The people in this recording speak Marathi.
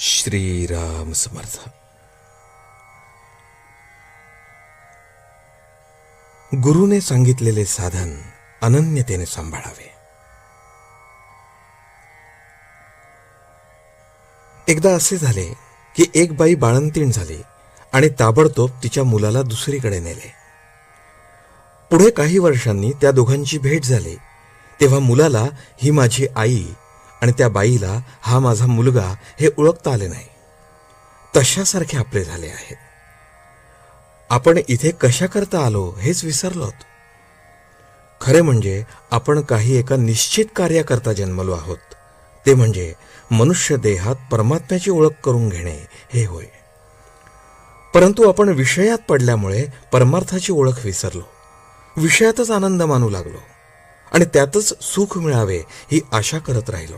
श्रीराम समर्थ. गुरुने सांगितलेले साधन अनन्यतेने सांभाळावे. एकदा असे झाले की एक बाई बाळंतीण झाली आणि ताबडतोब तिच्या मुलाला दुसरीकडे नेले. पुढे काही वर्षांनी त्या दोघांची भेट झाली तेव्हा मुलाला ही माझी आई आणि त्या बाईला हा माझा मुलगा हे ओळखता आले नाही. तशासारखे आपले झाले आहेत आपण इथे कशा करता आलो हेच विसरलोत खरे म्हणजे आपण काही एका निश्चित कार्याकरता जन्मलो आहोत. ते म्हणजे मनुष्य देहात परमात्म्याची ओळख करून घेणे हे होय. परंतु आपण विषयात पडल्यामुळे परमार्थाची ओळख विसरलो. विषयातच आनंद मानू लागलो. आणि त्यातच सुख मिळावे ही आशा करत राहिलो.